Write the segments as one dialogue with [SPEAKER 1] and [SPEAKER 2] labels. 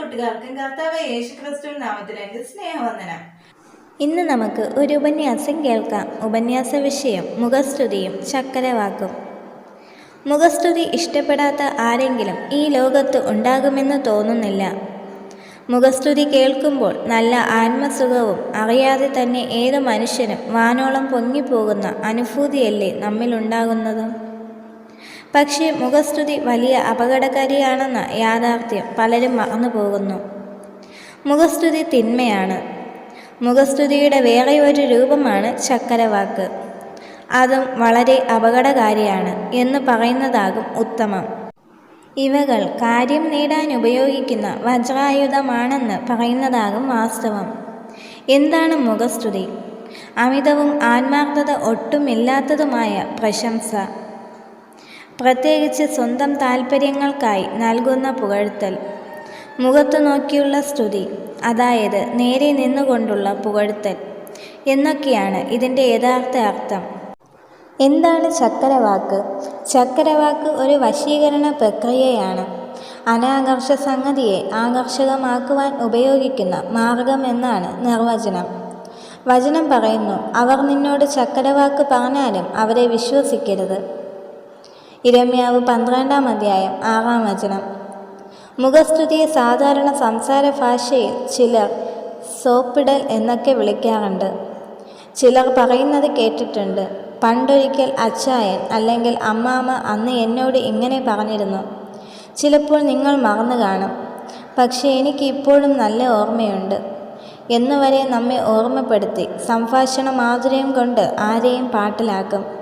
[SPEAKER 1] കൂട്ടുകാർക്കും കർത്താവ് യേശു ക്രിസ്തു നാമത്തിൽ എന്റെ സ്നേഹവന്ദനം
[SPEAKER 2] ഇന്ന് നമുക്ക് ഒരു ഉപന്യാസം കേൾക്കാം. ഉപന്യാസ വിഷയം മുഖസ്തുതിയും ചക്കരവാക്കും മുഖസ്തുതി ഇഷ്ടപ്പെടാത്ത ആരെങ്കിലും ഈ ലോകത്ത് ഉണ്ടാകുമെന്ന് തോന്നുന്നില്ല. മുഖസ്തുതി കേൾക്കുമ്പോൾ നല്ല ആത്മസുഖവും അറിയാതെ തന്നെ ഏത് മനുഷ്യനും വാനോളം പൊങ്ങിപ്പോകുന്ന അനുഭൂതിയല്ലേ നമ്മിലുണ്ടാകുന്നത് പക്ഷേ മുഖസ്തുതി വലിയ അപകടകാരിയാണെന്ന യാഥാർത്ഥ്യം പലരും മറന്നു പോകുന്നു. മുഖസ്തുതി തിന്മയാണ്. മുഖസ്തുതിയുടെ വേറെ ഒരു രൂപമാണ് ചക്കരവാക്ക് അതും വളരെ അപകടകാരിയാണ് എന്ന് പറയുന്നതാകും ഉത്തമം. ഇവകൾ കാര്യം നേടാൻ ഉപയോഗിക്കുന്ന വജ്രായുധമാണെന്ന് പറയുന്നതാകും വാസ്തവം. എന്താണ് മുഖസ്തുതി? അമിതവും ആത്മാർത്ഥത ഒട്ടുമില്ലാത്തതുമായ പ്രശംസ. പ്രത്യേകിച്ച് സ്വന്തം താൽപ്പര്യങ്ങൾക്കായി നൽകുന്ന പുകഴ്ത്തൽ. മുഖത്തു നോക്കിയുള്ള സ്തുതി അതായത് നേരെ നിന്നുകൊണ്ടുള്ള പുകഴ്ത്തൽ എന്നൊക്കെയാണ് ഇതിന്റെ യഥാർത്ഥ അർത്ഥം. എന്താണ് ചക്കരവാക്ക് ചക്കരവാക്ക് ഒരു വശീകരണ പ്രക്രിയയാണ്. അനാകർഷ സംഗതിയെ ആകർഷകമാക്കുവാൻ ഉപയോഗിക്കുന്ന മാർഗം എന്നാണ് നിർവചനം. വചനം പറയുന്നു അവർ നിന്നോട് ചക്കരവാക്ക് പറഞ്ഞാലും അവരെ വിശ്വസിക്കരുത്. ഇരമ്യാവ് പന്ത്രണ്ടാം അധ്യായം ആറാം വചനം. മുഖസ്തുതിയെ സാധാരണ സംസാര ഭാഷയിൽ ചിലർ സോപ്പിടൽ എന്നൊക്കെ വിളിക്കാറുണ്ട്. ചിലർ പറയുന്നത് കേട്ടിട്ടുണ്ട്. പണ്ടൊരിക്കൽ അച്ചായൻ അല്ലെങ്കിൽ അമ്മാമ്മ അന്ന് എന്നോട് ഇങ്ങനെ പറഞ്ഞിരുന്നു. ചിലപ്പോൾ നിങ്ങൾ മറന്നു കാണും. പക്ഷേ എനിക്ക് ഇപ്പോഴും നല്ല ഓർമ്മയുണ്ട്. എന്നുവരെ നമ്മെ ഓർമ്മപ്പെടുത്തി സംഭാഷണ മാധുര്യം കൊണ്ട് ആരെയും പാട്ടിലാക്കും.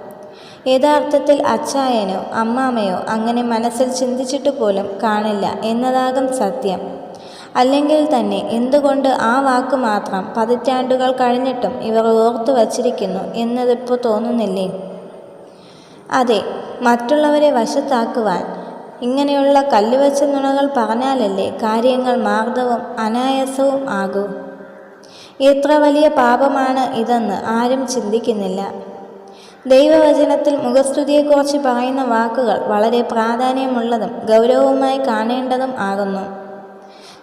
[SPEAKER 2] യഥാർത്ഥത്തിൽ അച്ചായനോ അമ്മാമയോ അങ്ങനെ മനസ്സിൽ ചിന്തിച്ചിട്ട് പോലും കാണില്ല എന്നതാകും സത്യം. അല്ലെങ്കിൽ തന്നെ എന്തുകൊണ്ട് ആ വാക്ക് മാത്രം പതിറ്റാണ്ടുകൾ കഴിഞ്ഞിട്ടും ഇവർ ഓർത്തു വച്ചിരിക്കുന്നു എന്നതിപ്പോൾ തോന്നുന്നില്ലേ? അതെ മറ്റുള്ളവരെ വശത്താക്കുവാൻ ഇങ്ങനെയുള്ള കല്ലുവച്ച നുണകൾ പറഞ്ഞാലല്ലേ കാര്യങ്ങൾ മാർദ്ദവും അനായാസവും ആകൂ. എത്ര വലിയ പാപമാണ് ഇതെന്ന് ആരും ചിന്തിക്കുന്നില്ല. ദൈവവചനത്തിൽ മുഖസ്തുതിയെക്കുറിച്ച് പറയുന്ന വാക്കുകൾ വളരെ പ്രാധാന്യമുള്ളതും ഗൗരവമായി കാണേണ്ടതും ആകുന്നു.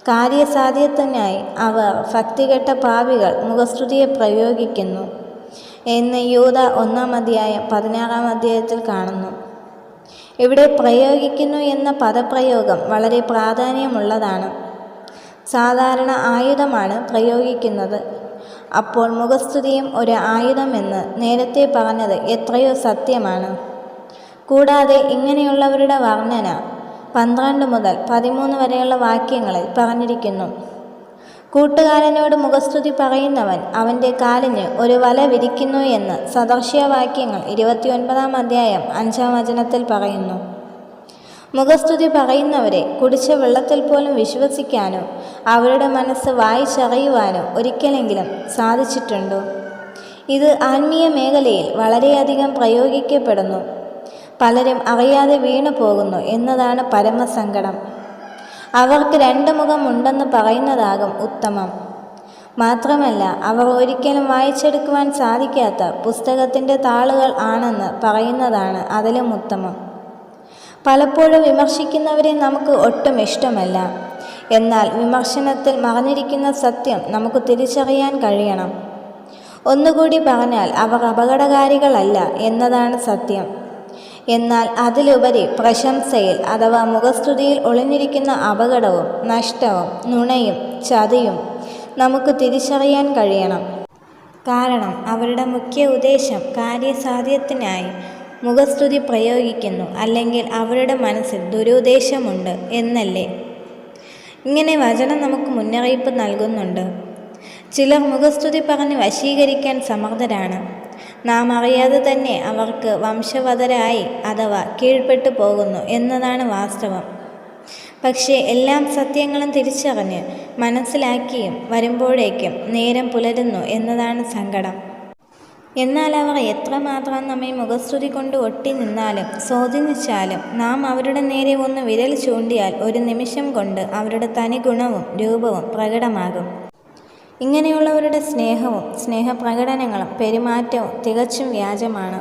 [SPEAKER 2] കാര്യസാധ്യത്തിനായി അവർ ഭക്തികെട്ട പാവികൾ മുഖസ്തുതിയെ പ്രയോഗിക്കുന്നു എന്ന് യൂത ഒന്നാം അധ്യായം പതിനാറാം അധ്യായത്തിൽ കാണുന്നു. ഇവിടെ പ്രയോഗിക്കുന്നു എന്ന പദപ്രയോഗം വളരെ പ്രാധാന്യമുള്ളതാണ്. സാധാരണ ആയുധമാണ് പ്രയോഗിക്കുന്നത്. അപ്പോൾ മുഖസ്തുതിയും ഒരു ആയുധമെന്ന് നേരത്തെ പറഞ്ഞത് എത്രയോ സത്യമാണ്. കൂടാതെ ഇങ്ങനെയുള്ളവരുടെ വർണന പന്ത്രണ്ട് മുതൽ പതിമൂന്ന് വരെയുള്ള വാക്യങ്ങളിൽ പറഞ്ഞിരിക്കുന്നു. കൂട്ടുകാരനോട് മുഖസ്തുതി പറയുന്നവൻ അവന്റെ കാലിന് ഒരു വല വിരിക്കുന്നു എന്ന് സദർശ്യവാക്യങ്ങൾ ഇരുപത്തിയൊൻപതാം അധ്യായം അഞ്ചാം വചനത്തിൽ പറയുന്നു. മുഖസ്തുതി പറയുന്നവരെ കുടിച്ച വെള്ളത്തിൽ പോലും വിശ്വസിക്കാനോ അവരുടെ മനസ്സ് വായിച്ചറിയുവാനോ ഒരിക്കലെങ്കിലും സാധിച്ചിട്ടുണ്ടോ? ഇത് ആത്മീയ മേഖലയിൽ വളരെയധികം പ്രയോഗിക്കപ്പെടുന്നു. പലരും അറിയാതെ വീണു പോകുന്നു എന്നതാണ് പരമസങ്കടം. അവർക്ക് രണ്ട് മുഖമുണ്ടെന്ന് പറയുന്നതാകും ഉത്തമം. മാത്രമല്ല അവർ ഒരിക്കലും വായിച്ചെടുക്കുവാൻ സാധിക്കാത്ത പുസ്തകത്തിന്റെ താളുകൾ ആണെന്ന് പറയുന്നതാണ് അതിലും ഉത്തമം. പലപ്പോഴും വിമർശിക്കുന്നവരെ നമുക്ക് ഒട്ടും ഇഷ്ടമല്ല. എന്നാൽ വിമർശനത്തിൽ മറഞ്ഞിരിക്കുന്ന സത്യം നമുക്ക് തിരിച്ചറിയാൻ കഴിയണം. ഒന്നുകൂടി പറഞ്ഞാൽ അവർ അപകടകാരികളല്ല എന്നതാണ് സത്യം. എന്നാൽ അതിലുപരി പ്രശംസയിൽ അഥവാ മുഖസ്തുതിയിൽ ഒളിഞ്ഞിരിക്കുന്ന അപകടവും നഷ്ടവും നുണയും ചതിയും നമുക്ക് തിരിച്ചറിയാൻ കഴിയണം. കാരണം അവരുടെ മുഖ്യ ഉദ്ദേശം കാര്യസാധ്യത്തിനായി മുഖസ്തുതി പ്രയോഗിക്കുന്നു. അല്ലെങ്കിൽ അവരുടെ മനസ്സിൽ ദുരുദ്ദേശമുണ്ട് എന്നല്ലേ? ഇങ്ങനെ വചനം നമുക്ക് മുന്നറിയിപ്പ് നൽകുന്നുണ്ട്. ചിലർ മുഖസ്തുതി പറഞ്ഞ് വശീകരിക്കാൻ സമർത്ഥരാണ്. നാം അറിയാതെ തന്നെ അവർക്ക് വംശവധരായി അഥവാ കീഴ്പ്പെട്ടു പോകുന്നു എന്നതാണ് വാസ്തവം. പക്ഷേ എല്ലാം സത്യങ്ങളും തിരിച്ചറിഞ്ഞ് മനസ്സിലാക്കിയും വരുമ്പോഴേക്കും നേരം പുലരുന്നു എന്നതാണ് സങ്കടം. എന്നാൽ അവർ എത്രമാത്രം നമ്മെ മുഖസ്തുതി കൊണ്ട് ഒട്ടി നിന്നാലും സ്വാധീനിച്ചാലും നാം അവരുടെ നേരെ ഒന്ന് വിരൽ ചൂണ്ടിയാൽ ഒരു നിമിഷം കൊണ്ട് അവരുടെ തനി ഗുണവും രൂപവും പ്രകടമാകും. ഇങ്ങനെയുള്ളവരുടെ സ്നേഹവും സ്നേഹപ്രകടനങ്ങളും പെരുമാറ്റവും തികച്ചും വ്യാജമാണ്.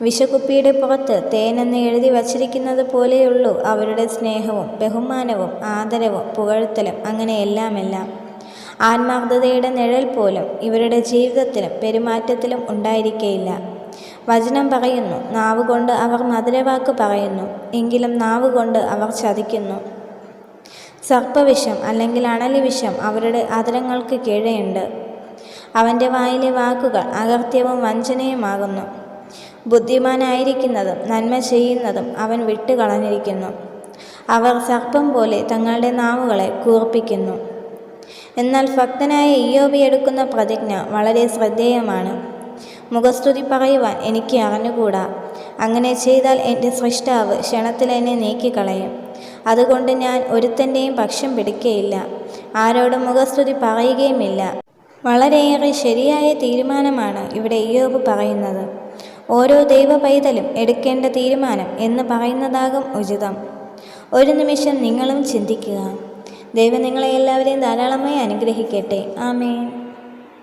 [SPEAKER 2] വിഷകുപ്പിയുടെ പുറത്ത് തേനെന്ന് എഴുതി വച്ചിരിക്കുന്നത് പോലെയുള്ളൂ അവരുടെ സ്നേഹവും ബഹുമാനവും ആദരവും പുകഴ്ത്തലും അങ്ങനെ എല്ലാമെല്ലാം ആത്മാർത്ഥതയുടെ നിഴൽ പോലും ഇവരുടെ ജീവിതത്തിലും പെരുമാറ്റത്തിലും ഉണ്ടായിരിക്കയില്ല. വചനം പറയുന്നു നാവ് കൊണ്ട് അവർ മധുരവാക്ക് പറയുന്നു എങ്കിലും നാവ് കൊണ്ട് അവർ ചതിക്കുന്നു. സർപ്പവിഷം അല്ലെങ്കിൽ അണലിവിഷം അവരുടെ അതരങ്ങൾക്ക് കീഴെയുണ്ട്. അവന്റെ വായിലെ വാക്കുകൾ അകർത്യവും വഞ്ചനയുമാകുന്നു. ബുദ്ധിമാനായിരിക്കുന്നതും നന്മ ചെയ്യുന്നതും അവൻ വിട്ടുകളഞ്ഞിരിക്കുന്നു. അവർ സർപ്പം പോലെ തങ്ങളുടെ നാവുകളെ കൂർപ്പിക്കുന്നു. എന്നാൽ ഭക്തനായ ഇയോബി എടുക്കുന്ന പ്രതിജ്ഞ വളരെ ശ്രദ്ധേയമാണ്. മുഖസ്തുതി പറയുവാൻ എനിക്ക് അറിഞ്ഞുകൂടാ? അങ്ങനെ ചെയ്താൽ എന്റെ സൃഷ്ടാവ് ക്ഷണത്തിൽ എന്നെ നീക്കിക്കളയും. അതുകൊണ്ട് ഞാൻ ഒരുത്തന്റെയും പക്ഷം പിടിക്കുകയില്ല ആരോടും മുഖസ്തുതി പറയുകയുമില്ല. വളരെയേറെ ശരിയായ തീരുമാനമാണ് ഇവിടെ ഇയോബ് പറയുന്നത്. ഓരോ ദൈവ പൈതലും എടുക്കേണ്ട തീരുമാനം എന്ന് പറയുന്നതാകും ഉചിതം. ഒരു നിമിഷം നിങ്ങളും ചിന്തിക്കുക. ദൈവം നിങ്ങളെ എല്ലാവരെയും ധാരാളമായി അനുഗ്രഹിക്കട്ടെ. ആമേൻ.